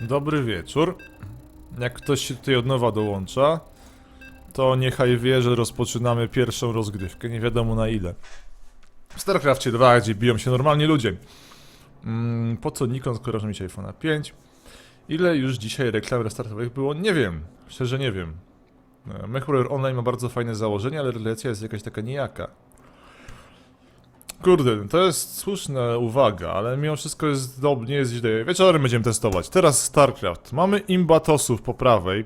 Dobry wieczór. Jak ktoś się tutaj od nowa dołącza, to niechaj wie, że rozpoczynamy pierwszą rozgrywkę, nie wiadomo na ile. W StarCraftie 2, gdzie biją się normalnie ludzie. Mm, po co Nikon, skoro mieć iPhone'a 5? Ile już dzisiaj reklam restartowych było? Nie wiem. Szczerze nie wiem. E, MechWarrior Online ma bardzo fajne założenie, ale relacja jest jakaś taka nijaka. Kurde, to jest słuszna uwaga, ale mimo wszystko jest dobrze, nie jest źle. Wieczorem będziemy testować. Teraz StarCraft. Mamy imbatosów po prawej.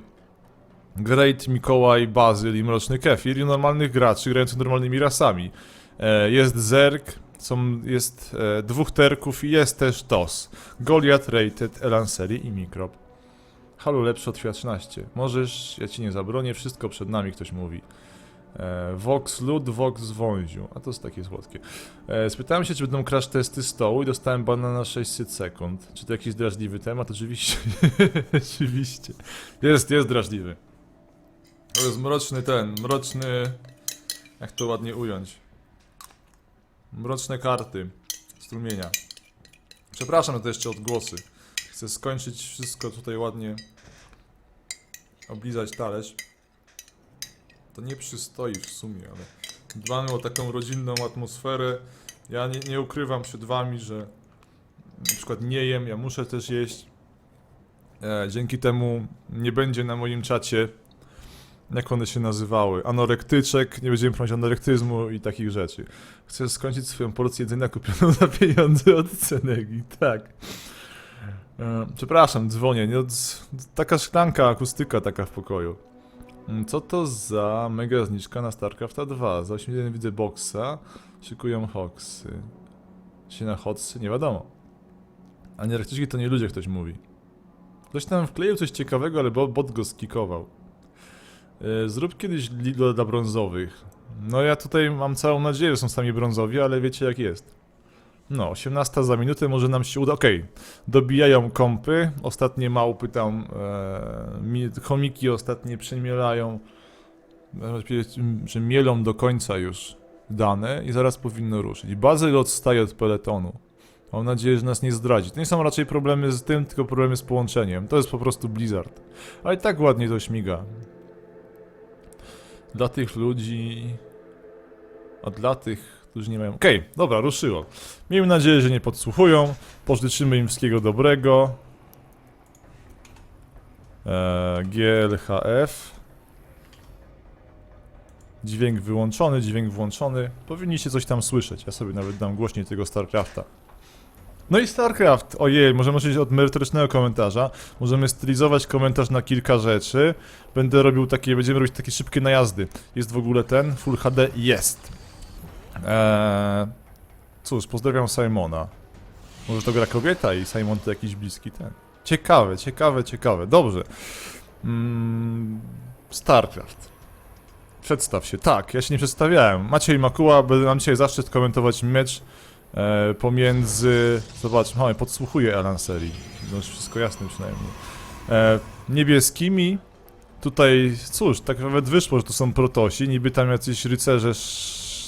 Great, Mikołaj, Bazyl i Mroczny Kefir i normalnych graczy grających normalnymi rasami. E, jest Zerg, są, jest e, dwóch Terków i jest też TOS. Goliath, Rated, Elanseri i Mikrop. Halo lepszy od Fiat 13. Możesz, ja ci nie zabronię, wszystko przed nami ktoś mówi. E, Vox Lud, Vox Wąziu. A to jest takie słodkie. E, spytałem się, czy będą crash testy stołu i dostałem bana na 600 sekund. Czy to jakiś drażliwy temat? Oczywiście. Oczywiście. Jest, jest drażliwy. To jest mroczny ten, mroczny... Jak to ładnie ująć? Mroczne karty strumienia. Przepraszam za te jeszcze odgłosy. Chcę skończyć wszystko tutaj ładnie. Oblizać talerz. To nie przystoi w sumie, ale dbamy o taką rodzinną atmosferę. Ja nie, nie ukrywam przed wami, że na przykład nie jem, ja muszę też jeść. E, dzięki temu nie będzie na moim czacie, jak one się nazywały, anorektyczek, nie będziemy prowadzić anorektyzmu i takich rzeczy. Chcę skończyć swoją porcję jedzenia kupioną za pieniądze od Cenegi, tak. E, przepraszam, dzwonię, nie, od- taka szklanka, akustyka taka w pokoju. Mm, Co to za mega zniżka na StarCrafta 2? Za 81 widzę boxa, szykują hoksy. Się na hotsy? Nie wiadomo. A nie to nie ludzie, ktoś mówi. Ktoś tam wkleił coś ciekawego, ale bo- bot go skikował. Yy, zrób kiedyś Lidl dla brązowych. No ja tutaj mam całą nadzieję, że są sami brązowi, ale wiecie jak jest. No, 18 za minutę, może nam się uda. Okej, dobijają kompy. Ostatnie małpy tam, e, mi- chomiki ostatnie przemielają, że mielą do końca już dane i zaraz powinno ruszyć. Bazyl odstaje od peletonu. Mam nadzieję, że nas nie zdradzi. To nie są raczej problemy z tym, tylko problemy z połączeniem. To jest po prostu Blizzard. Ale i tak ładnie to śmiga. Dla tych ludzi... A dla tych, którzy nie mają... Okej, dobra, ruszyło. Miejmy nadzieję, że nie podsłuchują. Pożyczymy im wszystkiego dobrego. Eee, GLHF. Dźwięk wyłączony, dźwięk włączony. Powinniście coś tam słyszeć. Ja sobie nawet dam głośniej tego StarCrafta. No i StarCraft. Ojej, możemy przejść od merytorycznego komentarza. Możemy stylizować komentarz na kilka rzeczy. Będę robił takie, będziemy robić takie szybkie najazdy. Jest w ogóle ten? Full HD? Jest. Eee, cóż, pozdrawiam Simona. Może to gra kobieta i Simon to jakiś bliski ten. Ciekawe, ciekawe, ciekawe. Dobrze. Mm, StarCraft. Przedstaw się. Tak, ja się nie przedstawiałem. Maciej Makuła, będę mam dzisiaj zaszczyt komentować mecz e, pomiędzy... Zobacz, mamy, podsłuchuje Alan Seri. No wszystko jasne przynajmniej. E, niebieskimi. Tutaj, cóż, tak nawet wyszło, że to są protosi, niby tam jacyś rycerze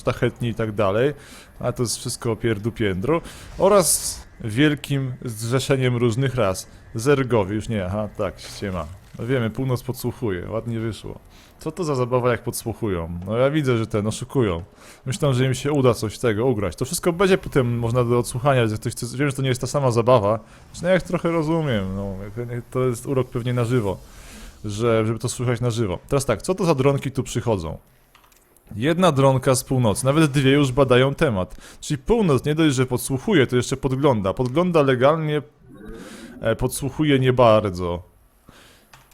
sztachetni i tak dalej, a to jest wszystko pierdu piędru. Oraz wielkim zrzeszeniem różnych ras. Zergowie, już nie, aha, tak, ściema. No wiemy, północ podsłuchuje, ładnie wyszło. Co to za zabawa, jak podsłuchują? No ja widzę, że ten oszukują. Myślę, że im się uda coś tego ugrać. To wszystko będzie potem można do odsłuchania, jak ktoś chce, wiem, że to nie jest ta sama zabawa. Zresztą ja ich trochę rozumiem, no. To jest urok pewnie na żywo, że, żeby to słychać na żywo. Teraz tak, co to za dronki tu przychodzą? Jedna dronka z północy, nawet dwie już badają temat. Czyli północ nie dość, że podsłuchuje, to jeszcze podgląda. Podgląda legalnie, e, podsłuchuje nie bardzo.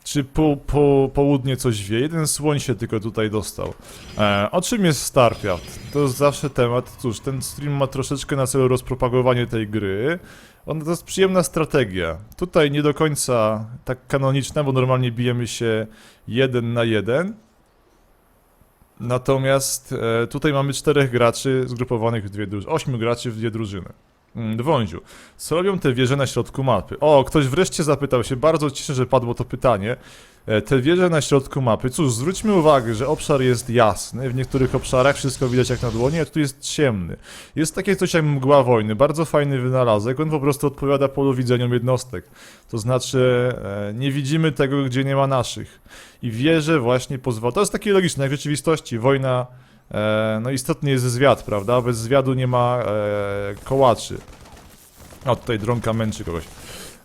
Czy po, po, południe coś wie? Jeden słoń się tylko tutaj dostał. E, o czym jest StarCraft? To jest zawsze temat. Cóż, ten stream ma troszeczkę na celu rozpropagowanie tej gry. On to jest przyjemna strategia. Tutaj nie do końca tak kanoniczna, bo normalnie bijemy się jeden na jeden. Natomiast e, tutaj mamy czterech graczy zgrupowanych w dwie drużyny. Ośmiu graczy w dwie drużyny. Mm, Wąziu, co robią te wieże na środku mapy? O, ktoś wreszcie zapytał się, bardzo cieszę, że padło to pytanie. E, Te wieże na środku mapy, cóż, zwróćmy uwagę, że obszar jest jasny, w niektórych obszarach wszystko widać jak na dłoni, a tu jest ciemny. Jest takie coś jak mgła wojny, bardzo fajny wynalazek, on po prostu odpowiada polu widzeniom jednostek. To znaczy, e, nie widzimy tego, gdzie nie ma naszych. I wieże właśnie pozwala, to jest takie logiczne, jak w rzeczywistości, wojna, e, no istotny jest zwiad, prawda? Bez zwiadu nie ma kołaczy. O, tutaj dronka męczy kogoś.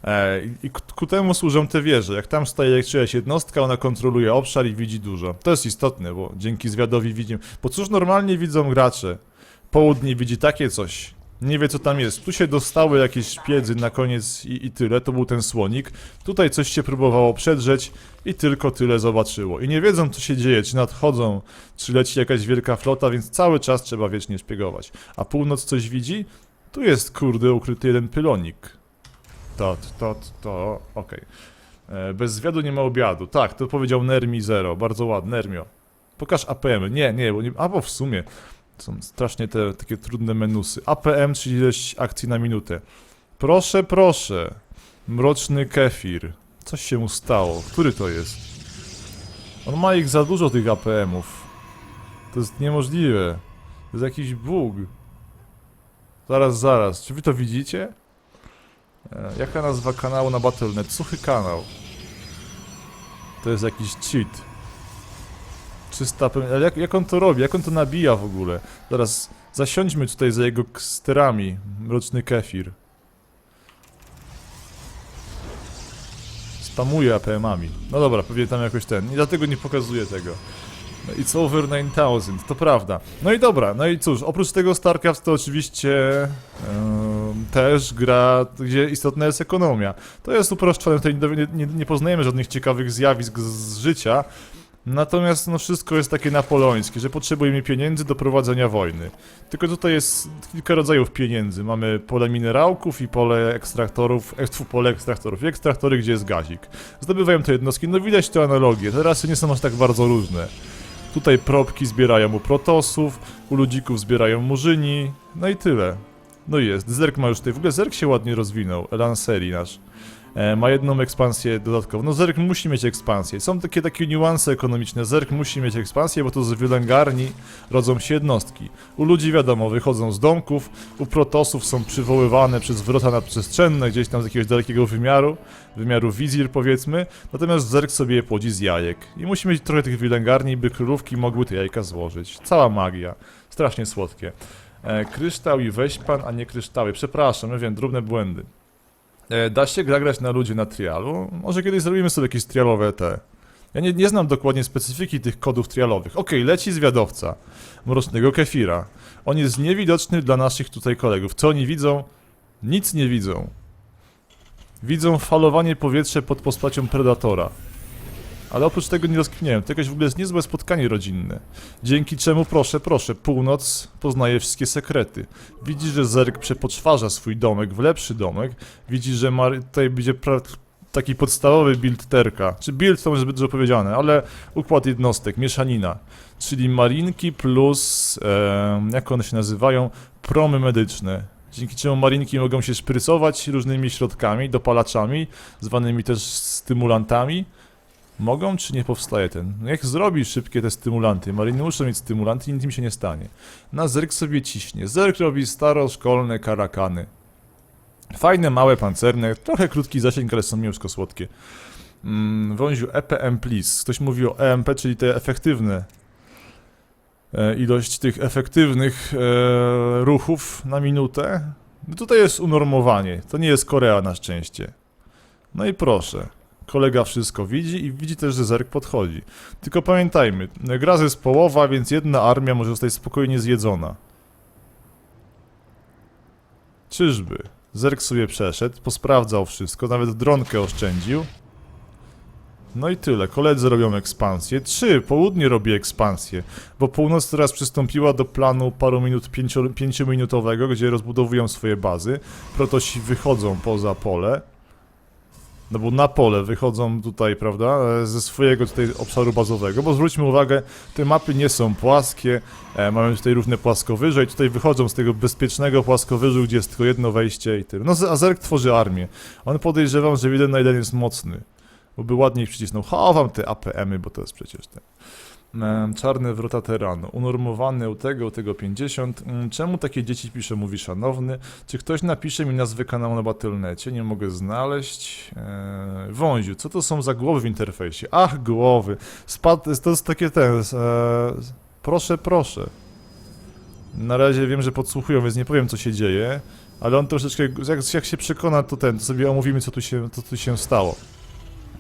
E, I ku temu służą te wieże. Jak tam staje czyjaś jednostka, ona kontroluje obszar i widzi dużo. To jest istotne, bo dzięki zwiadowi widzimy. Bo cóż normalnie widzą gracze? Południe widzi takie coś. Nie wie co tam jest. Tu się dostały jakieś szpiedzy na koniec i, i tyle. To był ten słonik. Tutaj coś się próbowało przedrzeć i tylko tyle zobaczyło. I nie wiedzą co się dzieje, czy nadchodzą, czy leci jakaś wielka flota, więc cały czas trzeba wiecznie szpiegować. A północ coś widzi? Tu jest kurde ukryty jeden pylonik. To, to, to, okej. E, Bez zwiadu nie ma obiadu. Tak, to powiedział Nermi Zero. Bardzo ładnie, Nermio. Pokaż APM. Nie, nie, bo nie. A bo w sumie. Są strasznie te takie trudne menusy. APM, czyli ilość akcji na minutę. Proszę, proszę. Mroczny kefir. Coś się mu stało. Który to jest? On ma ich za dużo tych APM-ów. To jest niemożliwe. To jest jakiś bóg. Zaraz, zaraz. Czy wy to widzicie? E, Jaka nazwa kanału na Battle.net? Suchy kanał. To jest jakiś cheat. 300 pe- ale jak, jak on to robi? Jak on to nabija w ogóle? Zaraz zasiądźmy tutaj za jego sterami. Mroczny kefir. Spamuje APM-ami. No dobra, pewnie tam jakoś ten. I dlatego nie pokazuje tego. It's over 9000, to prawda. No i dobra, no i cóż, oprócz tego StarCraft to oczywiście też gra, gdzie istotna jest ekonomia. To jest uproszczone, tutaj nie, nie, nie poznajemy żadnych ciekawych zjawisk z, z życia, natomiast no wszystko jest takie napoleońskie, że potrzebujemy pieniędzy do prowadzenia wojny. Tylko tutaj jest kilka rodzajów pieniędzy. Mamy pole minerałków i pole ekstraktorów, ek, tfu, pole ekstraktorów i ekstraktory, gdzie jest gazik. Zdobywają te jednostki, no widać te analogie, te rasy nie są aż tak bardzo różne. Tutaj propki zbierają u protosów, u ludzików zbierają murzyni, no i tyle. No jest. Zerk ma już tutaj, w ogóle Zerk się ładnie rozwinął, Elanseri nasz. E, ma jedną ekspansję dodatkową. No Zerk musi mieć ekspansję. Są takie takie niuanse ekonomiczne. Zerk musi mieć ekspansję, bo to z wylęgarni rodzą się jednostki. U ludzi wiadomo, wychodzą z domków, u protosów są przywoływane przez wrota nadprzestrzenne, gdzieś tam z jakiegoś dalekiego wymiaru, wymiaru wizir powiedzmy, natomiast Zerk sobie je płodzi z jajek. I musi mieć trochę tych wylęgarni, by królówki mogły te jajka złożyć. Cała magia. Strasznie słodkie. E, kryształ i weź pan, a nie kryształy. Przepraszam, ja wiem, drobne błędy. E, da się gra grać na ludzie na trialu? Może kiedyś zrobimy sobie jakieś trialowe te. Ja nie, nie znam dokładnie specyfiki tych kodów trialowych. Okej, leci zwiadowca mrocznego kefira. On jest niewidoczny dla naszych tutaj kolegów. Co oni widzą? Nic nie widzą. Widzą falowanie powietrza pod postacią predatora. Ale oprócz tego nie rozkminiają. To jakieś w ogóle jest niezłe spotkanie rodzinne. Dzięki czemu, proszę, proszę, północ poznaje wszystkie sekrety. Widzi, że Zerk przepoczwarza swój domek w lepszy domek. Widzi, że ma, tutaj będzie taki podstawowy build terka. Czy build to może zbyt dużo powiedziane, ale układ jednostek, mieszanina. Czyli marinki plus, em, jak one się nazywają, promy medyczne. Dzięki czemu marinki mogą się szprycować różnymi środkami, dopalaczami, zwanymi też stymulantami. Mogą, czy nie powstaje ten? No jak zrobi szybkie te stymulanty, mariny muszą mieć stymulanty i nic im się nie stanie. Na Zerk sobie ciśnie. Zerk robi staroszkolne karakany. Fajne, małe, pancerne, trochę krótki zasięg, ale są miłsko słodkie. Mm, wąziu EPM please. Ktoś mówi o EMP, czyli te efektywne. E, ilość tych efektywnych e, ruchów na minutę. No tutaj jest unormowanie. To nie jest Korea na szczęście. No i proszę. Kolega wszystko widzi i widzi też, że Zerk podchodzi. Tylko pamiętajmy, gra zespołowa, więc jedna armia może zostać spokojnie zjedzona. Czyżby? Zerk sobie przeszedł, posprawdzał wszystko, nawet dronkę oszczędził. No i tyle. Koledzy robią ekspansję. Trzy, południe robi ekspansję, bo północ teraz przystąpiła do planu paru minut, pięcio, pięciominutowego, gdzie rozbudowują swoje bazy. Protosi wychodzą poza pole. No bo na pole wychodzą tutaj, prawda, e, ze swojego tutaj obszaru bazowego, bo zwróćmy uwagę, te mapy nie są płaskie, e, mamy tutaj różne płaskowyże i tutaj wychodzą z tego bezpiecznego płaskowyżu, gdzie jest tylko jedno wejście i tyle. No a Zerg tworzy armię. On podejrzewam, że jeden na jeden jest mocny, bo by ładniej przycisnął. Chowam te APM-y, bo to jest przecież ten... E, Czarne wrota teranu. Unormowany u tego, u tego 50. Mm, Czemu takie dzieci pisze, mówi szanowny? Czy ktoś napisze mi nazwę kanału na Battle.necie? Nie mogę znaleźć. Eee, wąziu, co to są za głowy w interfejsie? Ach, głowy. Spad, to jest takie ten. Eee, proszę, proszę. Na razie wiem, że podsłuchują, więc nie powiem, co się dzieje. Ale on troszeczkę, jak, jak się przekona, to ten, to sobie omówimy, co tu się, co tu się stało.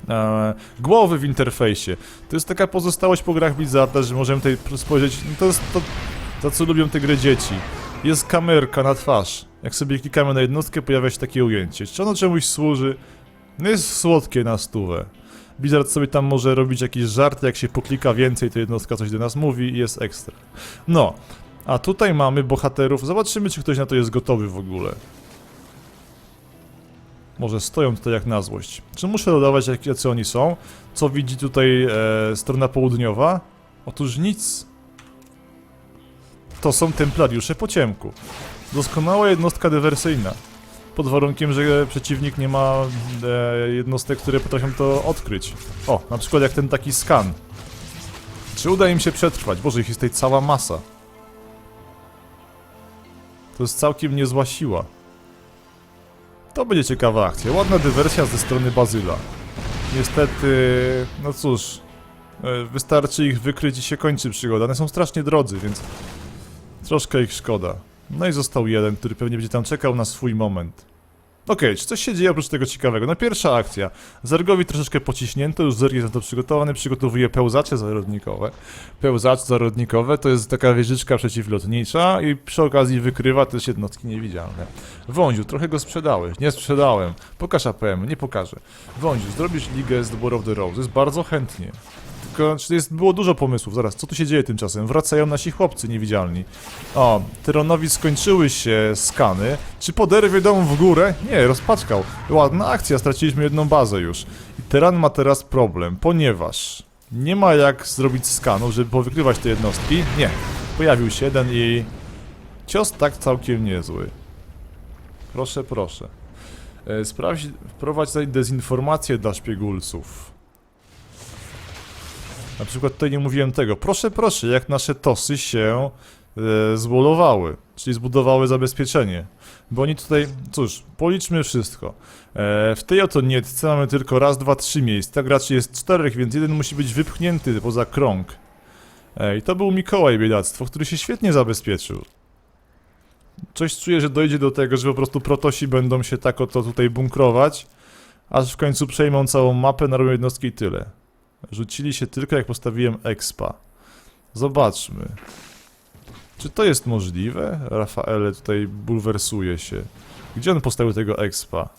Eee, głowy w interfejsie. To jest taka pozostałość po grach Blizzarda, że możemy tutaj spojrzeć, no to jest to, to co lubią te gry dzieci. Jest kamerka na twarz. Jak sobie klikamy na jednostkę, pojawia się takie ujęcie. Czy ono czemuś służy? No jest słodkie na stówę. Blizzard sobie tam może robić jakieś żarty, jak się poklika więcej, to jednostka coś do nas mówi i jest ekstra. No, a tutaj mamy bohaterów. Zobaczymy, czy ktoś na to jest gotowy w ogóle. Może stoją tutaj jak na złość. Czy muszę dodawać, jacy oni są? Co widzi tutaj e, strona południowa? Otóż nic. To są templariusze po ciemku. Doskonała jednostka dywersyjna. Pod warunkiem, że przeciwnik nie ma e, jednostek, które potrafią to odkryć. O, na przykład jak ten taki skan. Czy uda im się przetrwać? Boże, ich jest tutaj cała masa. To jest całkiem niezła siła. To będzie ciekawa akcja. Ładna dywersja ze strony Bazyla. Niestety, no cóż, e, wystarczy ich wykryć i się kończy przygoda. One są strasznie drodzy, więc troszkę ich szkoda. No i został jeden, który pewnie będzie tam czekał na swój moment. Okej, czy coś się dzieje oprócz tego ciekawego? No pierwsza akcja. Zergowi troszeczkę pociśnięto, już Zerg jest na to przygotowany, przygotowuje pełzacze zarodnikowe. Pełzacz zarodnikowe to jest taka wieżyczka przeciwlotnicza i przy okazji wykrywa też jednostki niewidzialne. Wąziu, trochę go sprzedałeś. Nie sprzedałem. Pokaż APM, nie pokażę. Wąziu, zrobisz ligę z The War of the Roses? Bardzo chętnie. Tylko, czy jest, było dużo pomysłów. Zaraz, co tu się dzieje tymczasem? Wracają nasi chłopcy niewidzialni. O, Tyronowi skończyły się skany. Czy poderwie dom w górę? Nie, rozpaczkał. Ładna akcja, straciliśmy jedną bazę już. I Tyran ma teraz problem, ponieważ nie ma jak zrobić skanu, żeby powykrywać te jednostki. Nie, pojawił się jeden i... Cios tak całkiem niezły. Proszę, proszę. E, Sprawdź, wprowadź tutaj dezinformację dla szpiegulców. Na przykład tutaj nie mówiłem tego. Proszę, proszę, jak nasze tosy się e, zwolowały, czyli zbudowały zabezpieczenie. Bo oni tutaj, cóż, policzmy wszystko. E, w tej oto nietce mamy tylko raz, dwa, trzy miejsca. Graczy jest czterech, więc jeden musi być wypchnięty poza krąg. E, I to był Mikołaj Biedactwo, który się świetnie zabezpieczył. Coś czuję, że dojdzie do tego, że po prostu protosi będą się tak oto tutaj bunkrować, aż w końcu przejmą całą mapę, narobią jednostki i tyle. Rzucili się tylko jak postawiłem expa. Zobaczmy. Czy to jest możliwe? Rafaele tutaj bulwersuje się. Gdzie on postawił tego expa?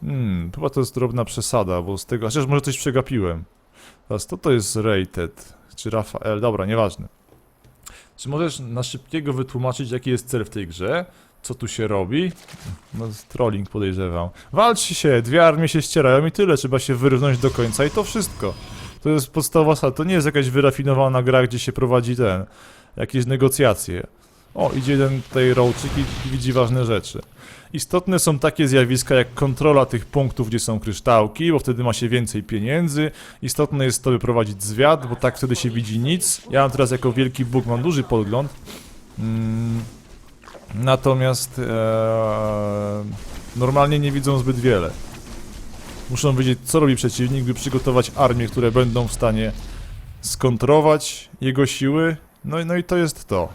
Hmm, chyba to jest drobna przesada, bo z tego... Chociaż może coś przegapiłem. Teraz to to jest rated. Czy Rafael? Dobra, nieważne. Czy możesz na szybkiego wytłumaczyć, jaki jest cel w tej grze? Co tu się robi? No, trolling podejrzewam. Walczcie się, dwie armie się ścierają i tyle, trzeba się wyrwnąć do końca i to wszystko. To jest podstawowa zasada, to nie jest jakaś wyrafinowana gra, gdzie się prowadzi ten, jakieś negocjacje. O, idzie jeden tutaj rołczyk i widzi ważne rzeczy. Istotne są takie zjawiska jak kontrola tych punktów, gdzie są kryształki, bo wtedy ma się więcej pieniędzy. Istotne jest to, by prowadzić zwiat, bo tak wtedy się widzi nic. Ja mam teraz jako wielki bóg, mam duży podgląd. Mm, natomiast e, normalnie nie widzą zbyt wiele. Muszą wiedzieć, co robi przeciwnik, by przygotować armie, które będą w stanie skontrować jego siły. No, no i to jest to.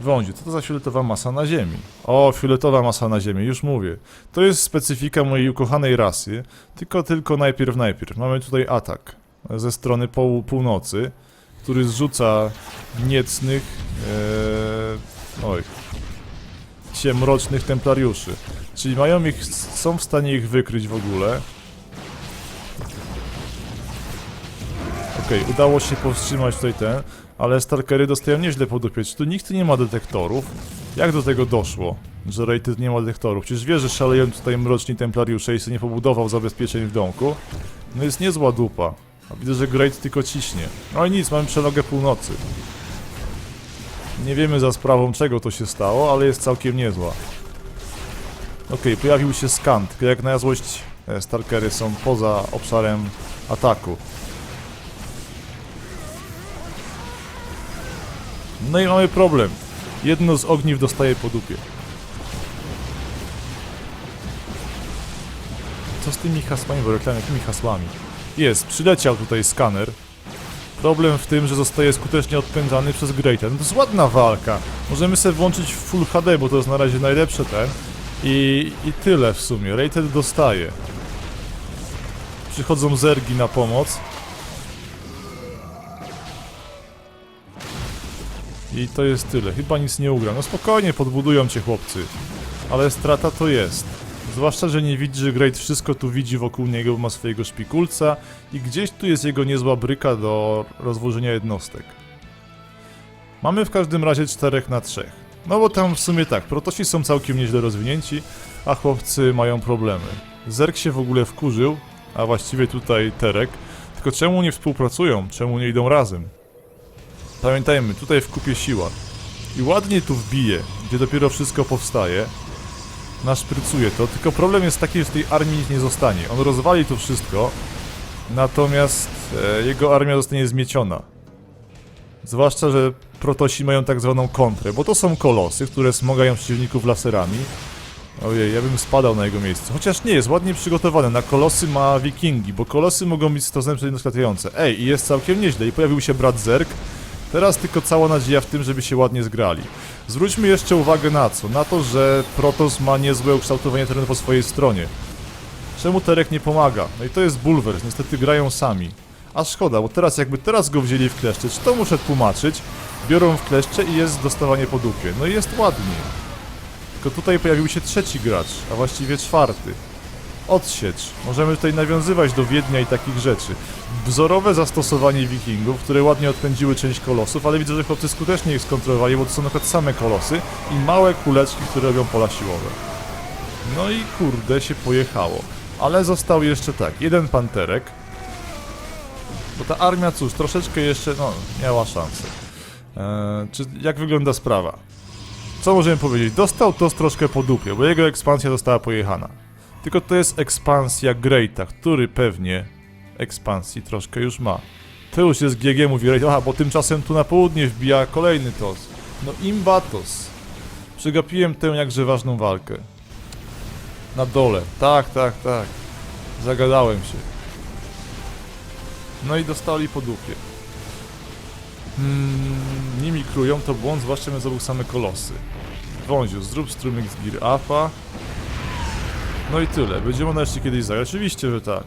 Wądziu, co to za fioletowa masa na ziemi? O, fioletowa masa na ziemi, już mówię. To jest specyfika mojej ukochanej rasy, tylko, tylko najpierw, najpierw. Mamy tutaj atak ze strony pół, północy, który zrzuca niecnych, ee, oj, się mrocznych templariuszy. Czyli mają ich, są w stanie ich wykryć w ogóle. Okej, udało się powstrzymać tutaj ten, ale Starkery dostają nieźle po dupie. Czy tu nikt nie ma detektorów? Jak do tego doszło? że Rated nie ma lektorów. Przecież wie, że szaleją tutaj mroczni templariusze i sobie nie pobudował zabezpieczeń w domku. No jest niezła dupa. A widzę, że Great tylko ciśnie. No i nic, mamy przelogę północy. Nie wiemy za sprawą czego to się stało, ale jest całkiem niezła. Okej, pojawił się skant, jak na złość e, Starkery są poza obszarem ataku. No i mamy problem. Jedno z ogniw dostaje po dupie. Co z tymi hasłami, bo reklamie, jakimi hasłami? Jest, przyleciał tutaj skaner. Problem w tym, że zostaje skutecznie odpędzany przez Greata. No to jest ładna walka. Możemy sobie włączyć w Full HD, bo to jest na razie najlepsze ten. I, I tyle w sumie. Rated dostaje. Przychodzą zergi na pomoc. I to jest tyle. Chyba nic nie ugra. No spokojnie, podbudują cię chłopcy. Ale strata to jest. Zwłaszcza, że nie widzi, że Great wszystko tu widzi wokół niego, bo ma swojego szpikulca i gdzieś tu jest jego niezła bryka do rozłożenia jednostek. Mamy w każdym razie 4 na 3. No bo tam w sumie tak, protosi są całkiem nieźle rozwinięci, a chłopcy mają problemy. Zerk się w ogóle wkurzył, a właściwie tutaj Terek. Tylko czemu nie współpracują? Czemu nie idą razem? Pamiętajmy, tutaj w kupie siła. I ładnie tu wbije, gdzie dopiero wszystko powstaje. Naszprycuje to, tylko problem jest taki, że z tej armii nic nie zostanie. On rozwali to wszystko, natomiast e, jego armia zostanie zmieciona. Zwłaszcza, że protosi mają tak zwaną kontrę, bo to są kolosy, które smogają przeciwników laserami. Ojej, ja bym spadał na jego miejsce. Chociaż nie, jest ładnie przygotowane. Na kolosy ma wikingi, bo kolosy mogą być stosem latające. Ej, i jest całkiem nieźle. I pojawił się brat Zerk. Teraz tylko cała nadzieja w tym, żeby się ładnie zgrali. Zwróćmy jeszcze uwagę na co? Na to, że Protoss ma niezłe ukształtowanie terenu po swojej stronie. Czemu Terek nie pomaga? No i to jest bulwers, niestety grają sami. A szkoda, bo teraz jakby teraz go wzięli w kleszcze, czy to muszę tłumaczyć? Biorą w kleszcze i jest dostawanie po dupie. No i jest ładnie. Tylko tutaj pojawił się trzeci gracz, a właściwie czwarty. Odsiecz. Możemy tutaj nawiązywać do Wiednia i takich rzeczy. Wzorowe zastosowanie wikingów, które ładnie odpędziły część kolosów, ale widzę, że chłopcy skutecznie ich skontrolowali, bo to są na przykład same kolosy i małe kuleczki, które robią pola siłowe. No i kurde się pojechało. Ale został jeszcze tak, jeden panterek. Bo ta armia, cóż, troszeczkę jeszcze, no, miała szansę. Eee, czy, jak wygląda sprawa? Co możemy powiedzieć? Dostał to troszkę po dupie, bo jego ekspansja została pojechana. Tylko to jest ekspansja Greata, który pewnie ekspansji troszkę już ma. Już jest GG, mówi Great, aha, bo tymczasem tu na południe wbija kolejny tos. No imbatos. Przegapiłem tę jakże ważną walkę. Na dole. Tak, tak, tak. Zagadałem się. No i dostali po dupie. Hmm, nimi krują to błąd, zwłaszcza że zdobył same kolosy. Wąziu, zrób strumyk z Gear Upa. No i tyle. Będziemy nareszcie kiedyś zagrać. Oczywiście, że tak.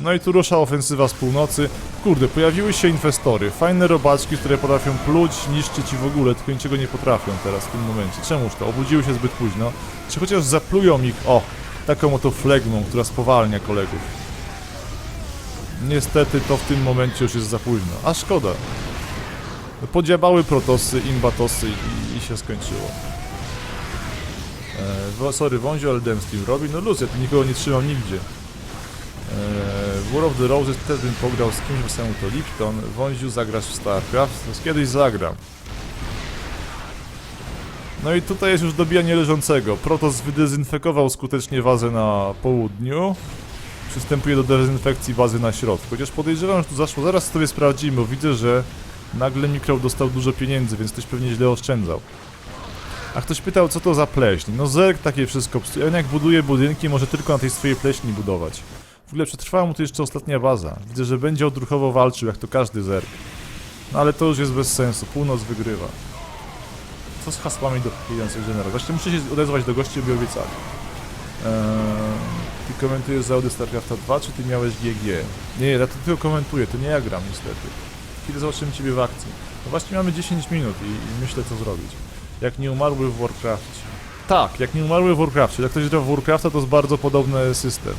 No i tu rusza ofensywa z północy. Kurde, pojawiły się inwestory. Fajne robaczki, które potrafią pluć, niszczyć i w ogóle, tylko niczego nie potrafią teraz w tym momencie. Czemuż to? Obudziły się zbyt późno. Czy chociaż zaplują ich, o, taką oto flegmą, która spowalnia kolegów. Niestety to w tym momencie już jest za późno. A szkoda. Podziabały protosy, imbatosy i, i się skończyło. E, sorry, Wąziu, ale Demstream robi. No luz, ja tu nikogo nie trzymam nigdzie. E, War of the Roses też bym pograł z kimś, bo samemu to Lipton. Wąziu, zagrasz w StarCraft? To kiedyś zagram. No i tutaj jest już dobijanie leżącego. Protoss wydezynfekował skutecznie wazę na południu. Przystępuje do dezynfekcji bazy na środku. Chociaż podejrzewam, że tu zaszło. Zaraz sobie sprawdzimy, bo widzę, że nagle Mikro dostał dużo pieniędzy, więc ktoś pewnie źle oszczędzał. A ktoś pytał, co to za pleśń. No Zerk takie wszystko. On jak buduje budynki, może tylko na tej swojej pleśni budować. W ogóle przetrwała mu tu jeszcze ostatnia baza. Widzę, że będzie odruchowo walczył, jak to każdy Zerk. No ale to już jest bez sensu. Północ wygrywa. Co z hasłami do pijących generałów? Właśnie muszę się odezwać do gości, by obiecali. Eee, ty komentujesz zawody StarCrafta 2, czy ty miałeś GG? Nie, ja to tylko komentuję, to nie ja gram niestety. Kiedy zobaczymy ciebie w akcji? No właśnie mamy 10 minut i, i myślę co zrobić. Jak nie umarły w Warcraftie. Tak, jak nie umarły w Warcraftie. Jak ktoś gra w Warcrafta, to jest bardzo podobny system.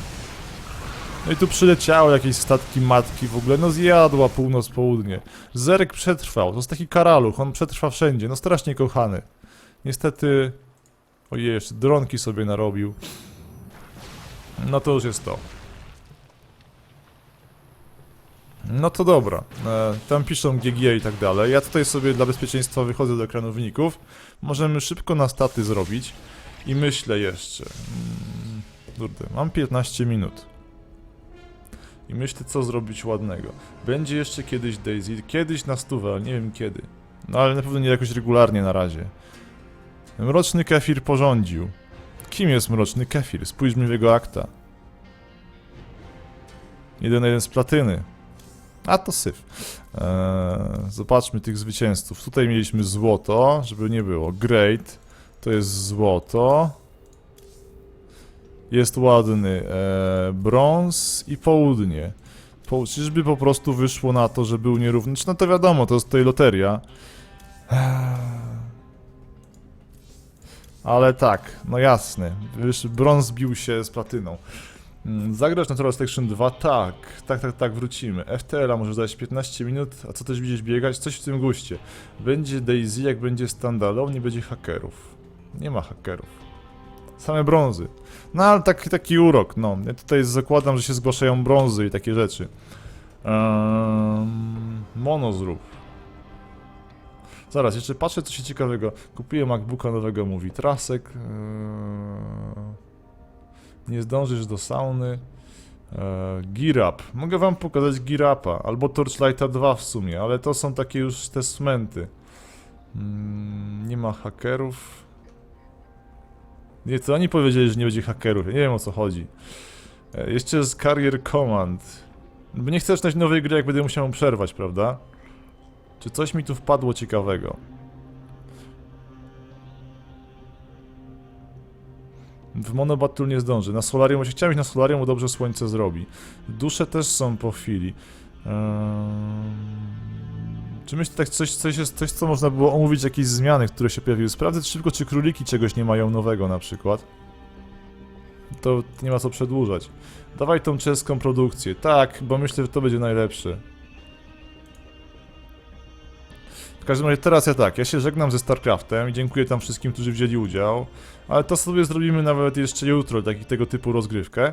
No i tu przyleciało jakieś statki matki w ogóle, no zjadła północ, południe. Zerek przetrwał, to jest taki karaluch, on przetrwa wszędzie, no strasznie kochany. Niestety Ojej, jeszcze dronki sobie narobił. No to już jest to. No to dobra. E, tam piszą GG i tak dalej. Ja tutaj sobie dla bezpieczeństwa wychodzę do ekranu wyników. Możemy szybko na staty zrobić. I myślę jeszcze. Mm, kurde, mam 15 minut. I myślę, co zrobić ładnego. Będzie jeszcze kiedyś Daisy, kiedyś na stówę, ale nie wiem kiedy. No ale na pewno nie jakoś regularnie na razie. Mroczny Kefir porządził. Kim jest Mroczny Kefir? Spójrzmy w jego akta. Jeden na jeden z platyny. A to syf. Eee, zobaczmy tych zwycięzców. Tutaj mieliśmy złoto, żeby nie było. Great. To jest złoto. Jest ładny e, brąz i południe. Po, czyżby po prostu wyszło na to, że był nierówny? Czy no to wiadomo, to jest tutaj loteria. Eee. Ale tak, no jasne. Wysz, brąz bił się z platyną. Mm, Zagrać Natural Selection 2? Tak, tak, tak, tak, wrócimy. FTL-a może dać 15 minut, a co też będziesz biegać? Coś w tym guście. Będzie Daisy, jak będzie standalone, nie będzie hakerów. Nie ma hakerów. Same brązy. No ale taki, taki urok, no. Ja tutaj zakładam, że się zgłaszają brązy i takie rzeczy. Mono zrób. Zaraz, jeszcze patrzę co się ciekawego. Kupiłem MacBooka nowego, mówi Trasek. Nie zdążysz do sauny. Gear Up. Mogę wam pokazać Gear Upa, albo Torchlighta 2 w sumie, ale to są takie już testamenty. Mm, nie ma hakerów. Nie, to oni powiedzieli, że nie będzie hakerów. Ja nie wiem o co chodzi. E, jeszcze jest Carrier Command. Bo nie chcę zaczynać nowej gry, jak będę musiał przerwać, prawda? Czy coś mi tu wpadło ciekawego? W Monobattle nie zdąży. Na Solarium, właśnie chciałem iść na Solarium, bo dobrze słońce zrobi. Dusze też są po chwili. Ehm... Czy myślisz, tak coś, coś jest coś, co można było omówić, jakieś zmiany, które się pojawiły? Sprawdzę szybko, czy króliki czegoś nie mają nowego na przykład. To nie ma co przedłużać. Dawaj tą czeską produkcję. Tak, bo myślę, że to będzie najlepsze. W każdym razie teraz ja tak, ja się żegnam ze StarCraftem i dziękuję tam wszystkim, którzy wzięli udział, ale to sobie zrobimy nawet jeszcze jutro, taki tego typu rozgrywkę.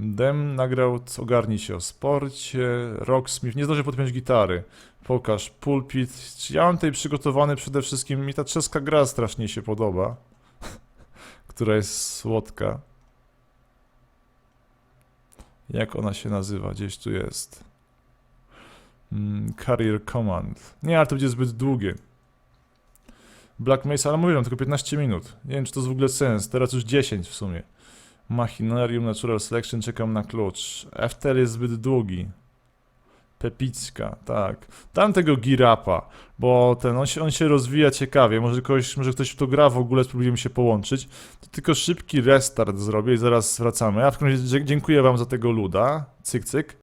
Dem nagrał Ogarnij się o sporcie, Rocksmith, nie zdążę podpiąć gitary, pokaż pulpit, ja mam tutaj przygotowany przede wszystkim, mi ta czeska gra strasznie się podoba, która jest słodka. Jak ona się nazywa? Gdzieś tu jest. Mm, Carrier Command. Nie, ale to będzie zbyt długie. Black Mesa, ale mówiłem, tylko 15 minut. Nie wiem, czy to jest w ogóle sens. Teraz już 10 w sumie. Machinarium Natural Selection, czekam na klucz. FTL jest zbyt długi. Pepicka, tak. Dam tego Girapa, bo ten, on się, on się rozwija ciekawie. Może ktoś, może ktoś w to gra w ogóle, spróbujemy się połączyć. To tylko szybki restart zrobię i zaraz wracamy. Ja w dzie- dziękuję wam za tego luda. Cyk, cyk.